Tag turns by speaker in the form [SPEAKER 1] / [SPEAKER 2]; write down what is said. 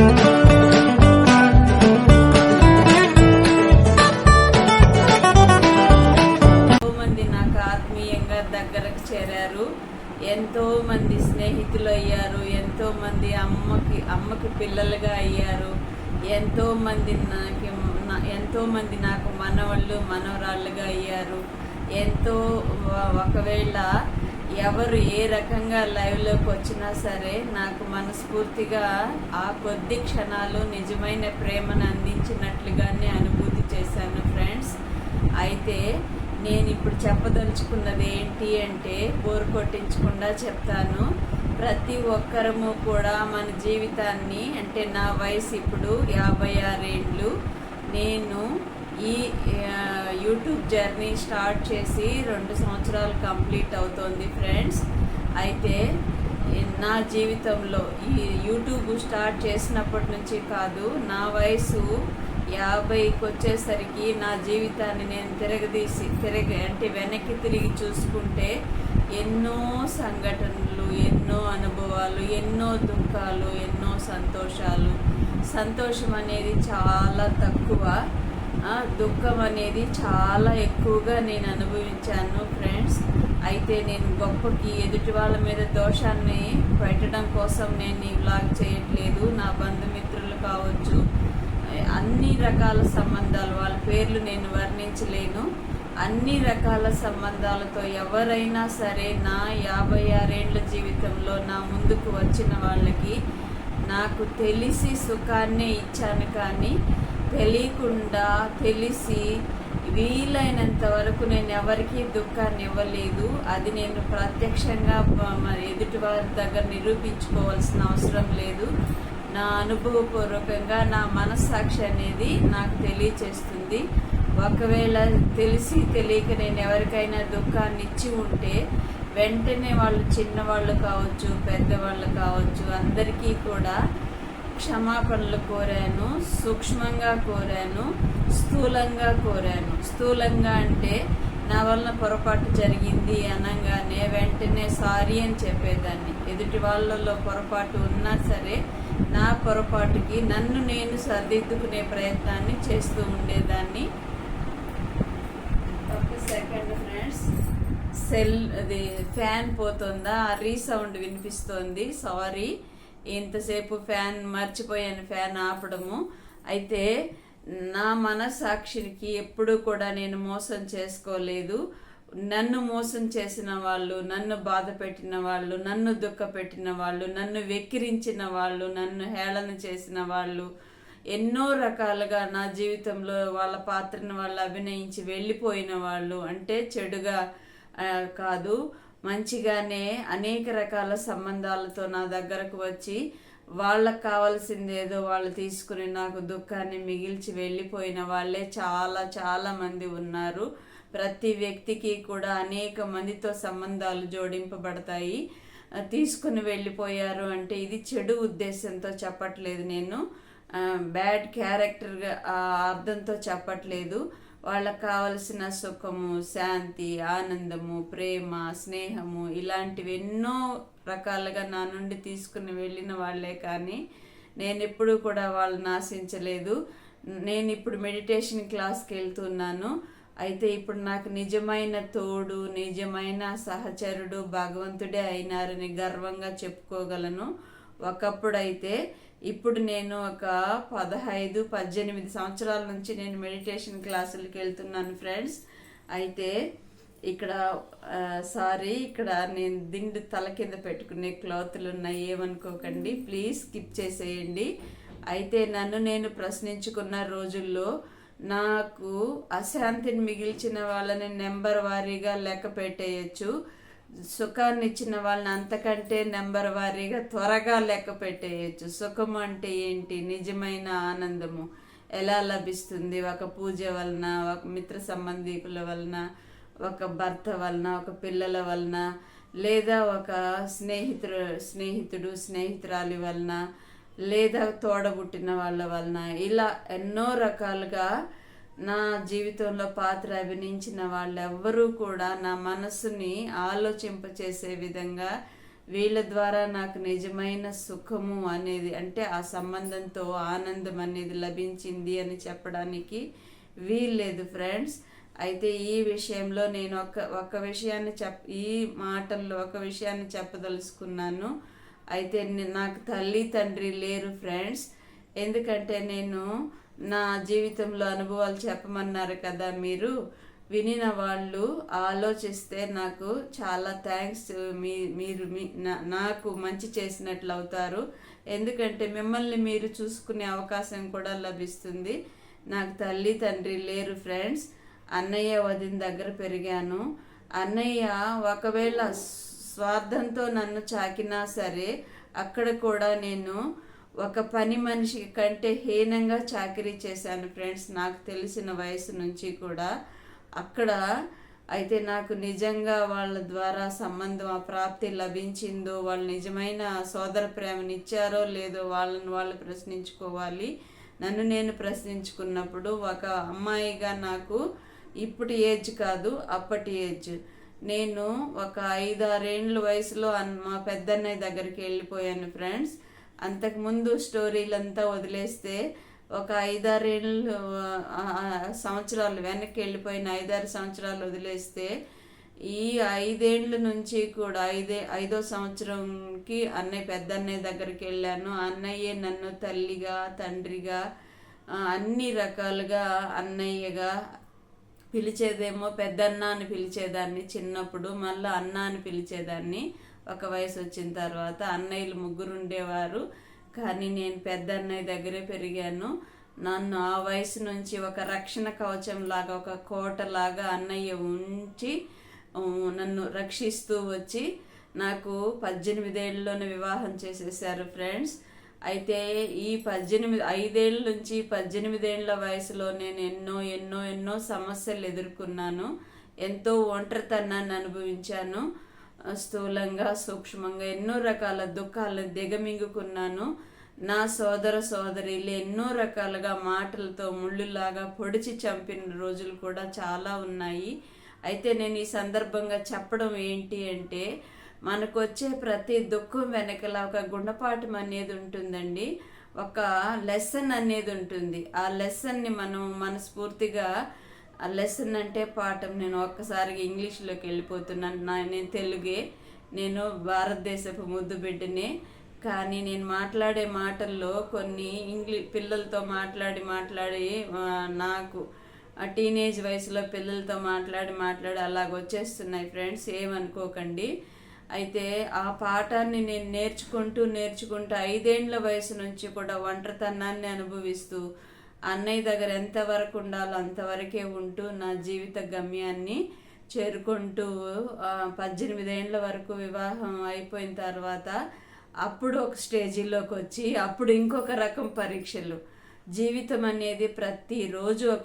[SPEAKER 1] ఎంతో మంది నాకు ఆత్మీయంగా దగ్గరకు చేరారు. ఎంతో మంది స్నేహితులు అయ్యారు ఎంతో మంది అమ్మకి అమ్మకి పిల్లలుగా అయ్యారు. ఎంతో మంది నాకు ఎంతో మంది నాకు మనవాళ్ళు మనవరాళ్ళుగా అయ్యారు. ఎంతో ఒకవేళ ఎవరు ఏ రకంగా లైవ్లోకి వచ్చినా సరే నాకు మనస్ఫూర్తిగా ఆ కొద్ది క్షణాలు నిజమైన ప్రేమను అందించినట్లుగానే అనుభూతి చేశాను ఫ్రెండ్స్ అయితే నేను ఇప్పుడు చెప్పదలుచుకున్నది ఏంటి అంటే బోర్ కొట్టించకుండా చెప్తాను. ప్రతి ఒక్కరము కూడా మన జీవితాన్ని అంటే నా వయసు ఇప్పుడు యాభై ఆరేళ్ళు నేను ఈ యూట్యూబ్ జర్నీ స్టార్ట్ చేసి రెండు సంవత్సరాలు కంప్లీట్ అవుతోంది ఫ్రెండ్స్ అయితే నా జీవితంలో ఈ యూట్యూబ్ స్టార్ట్ చేసినప్పటి నుంచి కాదు నా వయసు యాభైకి వచ్చేసరికి నా జీవితాన్ని నేను తిరగదీసి తిరగ అంటే వెనక్కి తిరిగి చూసుకుంటే ఎన్నో సంఘటనలు ఎన్నో అనుభవాలు ఎన్నో దుఃఖాలు ఎన్నో సంతోషాలు. సంతోషం అనేది చాలా తక్కువ. దుఃఖం అనేది చాలా ఎక్కువగా నేను అనుభవించాను ఫ్రెండ్స్ అయితే నేను గొప్పకి ఎదుటి వాళ్ళ మీద దోషాన్ని పెట్టడం కోసం నేను ఈ వ్లాగ్ చేయట్లేదు. నా బంధుమిత్రులు కావచ్చు అన్ని రకాల సంబంధాలు వాళ్ళ పేర్లు నేను వర్ణించలేను. అన్ని రకాల సంబంధాలతో ఎవరైనా సరే నా యాభై ఆరేళ్ళ జీవితంలో నా ముందుకు వచ్చిన వాళ్ళకి నాకు తెలిసి సుఖాన్నే ఇచ్చాను కానీ తెలియకుండా తెలిసి వీలైనంత వరకు నేను ఎవరికీ దుఃఖాన్ని ఇవ్వలేదు. అది నేను ప్రత్యక్షంగా మరి ఎదుటివారి దగ్గర నిరూపించుకోవాల్సిన అవసరం లేదు. నా అనుభవపూర్వకంగా నా మనస్సాక్షి అనేది నాకు తెలియచేస్తుంది. ఒకవేళ తెలిసి తెలియక నేను ఎవరికైనా దుఃఖాన్ని ఇచ్చి ఉంటే వెంటనే వాళ్ళు చిన్నవాళ్ళు కావచ్చు పెద్దవాళ్ళు కావచ్చు అందరికీ కూడా క్షమాపణలు కోరాను సూక్ష్మంగా కోరాను స్థూలంగా కోరాను. స్థూలంగా అంటే నా వలన పొరపాటు జరిగింది అనగానే వెంటనే సారీ అని చెప్పేదాన్ని. ఎదుటి వాళ్ళలో పొరపాటు ఉన్నా సరే నా పొరపాటుకి నన్ను నేను సరిదిద్దుకునే ప్రయత్నాన్ని చేస్తూ ఉండేదాన్ని. ఒక సెకండ్ ఫ్రెండ్స్. సెల్ అది ఫ్యాన్ పోతుందా? ఆ రీసౌండ్ వినిపిస్తోంది. సారీ. ఇంతసేపు ఫ్యాన్ మర్చిపోయాను ఫ్యాన్ ఆపడము. అయితే నా మనసాక్షికి ఎప్పుడూ కూడా నేను మోసం చేసుకోలేదు. నన్ను మోసం చేసిన వాళ్ళు నన్ను బాధ పెట్టిన వాళ్ళు నన్ను దుఃఖ పెట్టిన వాళ్ళు నన్ను వెక్కిరించిన వాళ్ళు నన్ను హేళన చేసిన వాళ్ళు ఎన్నో రకాలుగా నా జీవితంలో వాళ్ళ పాత్రను వాళ్ళు అభినయించి వెళ్ళిపోయిన వాళ్ళు అంటే చెడుగా కాదు. మంచిగానే అనేక రకాల సంబంధాలతో నా దగ్గరకు వచ్చి వాళ్ళకు కావాల్సింది ఏదో వాళ్ళు తీసుకుని నాకు దుఃఖాన్ని మిగిల్చి వెళ్ళిపోయిన వాళ్ళే చాలా చాలా మంది ఉన్నారు. ప్రతి వ్యక్తికి కూడా అనేక మందితో సంబంధాలు జోడింపబడతాయి. తీసుకుని వెళ్ళిపోయారు అంటే ఇది చెడు ఉద్దేశంతో చెప్పట్లేదు నేను. బ్యాడ్ క్యారెక్టర్గా అర్థంతో చెప్పట్లేదు. వాళ్ళకి కావలసిన సుఖము శాంతి ఆనందము ప్రేమ స్నేహము ఇలాంటివి ఎన్నో రకాలుగా నా నుండి తీసుకుని వెళ్ళిన వాళ్ళే కానీ నేను ఎప్పుడూ కూడా వాళ్ళని ఆశించలేదు. నేను ఇప్పుడు మెడిటేషన్ క్లాస్కి వెళ్తున్నాను. అయితే ఇప్పుడు నాకు నిజమైన తోడు నిజమైన సహచరుడు భగవంతుడే అయినారని గర్వంగా చెప్పుకోగలను. ఒకప్పుడైతే ఇప్పుడు నేను ఒక పదహైదు పద్దెనిమిది సంవత్సరాల నుంచి నేను మెడిటేషన్ క్లాసులకి వెళ్తున్నాను ఫ్రెండ్స్ అయితే ఇక్కడ సారీ ఇక్కడ నేను దిండు తల కింద పెట్టుకునే క్లాత్లు ఉన్నాయి ఏమనుకోకండి. ప్లీజ్ స్కిప్ చేసేయండి. అయితే నన్ను నేను ప్రశ్నించుకున్న రోజుల్లో నాకు అశాంతిని మిగిల్చిన వాళ్ళని నెంబర్ వారీగా లెక్క పెట్టేయచ్చు. సుఖాన్ని ఇచ్చిన వాళ్ళని అంతకంటే నెంబర్ వారీగా త్వరగా లెక్క పెట్టేయచ్చు. సుఖం అంటే ఏంటి? నిజమైన ఆనందము. ఎలా లభిస్తుంది? ఒక పూజ వలన ఒక మిత్ర సంబంధికుల వలన ఒక భర్త వలన ఒక పిల్లల వలన లేదా ఒక స్నేహితుడు స్నేహితుడు స్నేహితురాలి వలన లేదా తోడబుట్టిన వాళ్ళ వలన ఇలా ఎన్నో రకాలుగా నా జీవితంలో పాత్ర అభినయించిన వాళ్ళెవ్వరూ కూడా నా మనసుని ఆలోచింపచేసే విధంగా వీళ్ళ ద్వారా నాకు నిజమైన సుఖము అనేది అంటే ఆ సంబంధంతో ఆనందం అనేది లభించింది అని చెప్పడానికి వీల్లేదు ఫ్రెండ్స్. అయితే ఈ విషయంలో నేను ఒక ఒక విషయాన్ని చెప్ ఈ మాటల్లో ఒక విషయాన్ని చెప్పదలుచుకున్నాను. అయితే నాకు తల్లి తండ్రి లేరు ఫ్రెండ్స్. ఎందుకంటే నేను నా జీవితంలో అనుభవాలు చెప్పమన్నారు కదా మీరు. వినిన వాళ్ళు ఆలోచిస్తే నాకు చాలా థ్యాంక్స్. మీ మీరు మీ నా- నాకు మంచి చేసినట్లు అవుతారు. ఎందుకంటే మిమ్మల్ని మీరు చూసుకునే అవకాశం కూడా లభిస్తుంది. నాకు తల్లి తండ్రి లేరు ఫ్రెండ్స్. అన్నయ్య వదిన దగ్గర పెరిగాను. అన్నయ్య ఒకవేళ స్వార్థంతో నన్ను చాకినా సరే అక్కడ కూడా నేను ఒక పని మనిషి కంటే హీనంగా చాకరీ చేశాను ఫ్రెండ్స్. నాకు తెలిసిన వయసు నుంచి కూడా అక్కడ అయితే నాకు నిజంగా వాళ్ళ ద్వారా సంబంధం ఆ ప్రాప్తి లభించిందో వాళ్ళు నిజమైన సోదర ప్రేమని ఇచ్చారో లేదో వాళ్ళని వాళ్ళు ప్రశ్నించుకోవాలి. నన్ను నేను ప్రశ్నించుకున్నప్పుడు ఒక అమ్మాయిగా నాకు ఇప్పుడు ఏజ్ కాదు అప్పటి ఏజ్. నేను ఒక ఐదారేండ్ల వయసులో మా పెద్దన్నయ్య దగ్గరికి వెళ్ళిపోయాను ఫ్రెండ్స్. అంతకుముందు స్టోరీలంతా వదిలేస్తే ఒక ఐదారేళ్ళు సంవత్సరాలు వెనక్కి వెళ్ళిపోయిన ఐదారు సంవత్సరాలు వదిలేస్తే ఈ ఐదేండ్ల నుంచి కూడా ఐదే ఐదో సంవత్సరంకి అన్నయ్య పెద్ద అన్నయ్య దగ్గరికి వెళ్ళాను. అన్నయ్యే నన్ను తల్లిగా తండ్రిగా అన్ని రకాలుగా అన్నయ్యగా పిలిచేదేమో పెద్దన్న అని పిలిచేదాన్ని చిన్నప్పుడు మళ్ళీ అన్న అని పిలిచేదాన్ని. ఒక వయసు వచ్చిన తర్వాత అన్నయ్యలు ముగ్గురు ఉండేవారు. కానీ నేను పెద్ద అన్నయ్య దగ్గరే పెరిగాను. నన్ను ఆ వయసు నుంచి ఒక రక్షణ కవచం లాగా ఒక కోట లాగా అన్నయ్య ఉంచి నన్ను రక్షిస్తూ వచ్చి నాకు పద్దెనిమిదేళ్ళలోనే వివాహం చేసేసారు ఫ్రెండ్స్. అయితే ఈ పద్దెనిమిది ఐదేళ్ళ నుంచి పద్దెనిమిదేళ్ళ వయసులో నేను ఎన్నో ఎన్నో ఎన్నో సమస్యలు ఎదుర్కొన్నాను. ఎంతో ఒంటరితనాన్ని అనుభవించాను. స్థూలంగా సూక్ష్మంగా ఎన్నో రకాల దుఃఖాలను దిగమింగుకున్నాను. నా సోదర సోదరీలు ఎన్నో రకాలుగా మాటలతో ముళ్ళులాగా పొడిచి చంపిన రోజులు కూడా చాలా ఉన్నాయి. అయితే నేను ఈ సందర్భంగా చెప్పడం ఏంటి అంటే మనకు వచ్చే ప్రతి దుఃఖం వెనకల ఒక గుణపాఠం అనేది ఉంటుందండి. ఒక లెసన్ అనేది ఉంటుంది. ఆ లెసన్ని మనం మనస్ఫూర్తిగా ఆ లెసన్ అంటే పాఠం. నేను ఒక్కసారిగా ఇంగ్లీష్లోకి వెళ్ళిపోతున్నాను. నా నేను తెలుగే నేను భారతదేశపు ముద్దు బిడ్డనే. కానీ నేను మాట్లాడే మాటల్లో కొన్ని ఇంగ్లీ పిల్లలతో మాట్లాడి మాట్లాడి నాకు ఆ టీనేజ్ వయసులో పిల్లలతో మాట్లాడి మాట్లాడి అలాగ వచ్చేస్తున్నాయి ఫ్రెండ్స్ ఏమనుకోకండి. అయితే ఆ పాఠాన్ని నేను నేర్చుకుంటూ నేర్చుకుంటూ ఐదేండ్ల వయసు నుంచి కూడా ఒంటరితనాన్ని అనుభవిస్తూ అన్నయ్య దగ్గర ఎంతవరకు ఉండాలో అంతవరకే ఉంటూ నా జీవిత గమ్యాన్ని చేరుకుంటూ పద్దెనిమిదేండ్ల వరకు వివాహం అయిపోయిన తర్వాత అప్పుడు ఒక స్టేజీలోకి వచ్చి అప్పుడు ఇంకొక రకం పరీక్షలు. జీవితం అనేది ప్రతిరోజు ఒక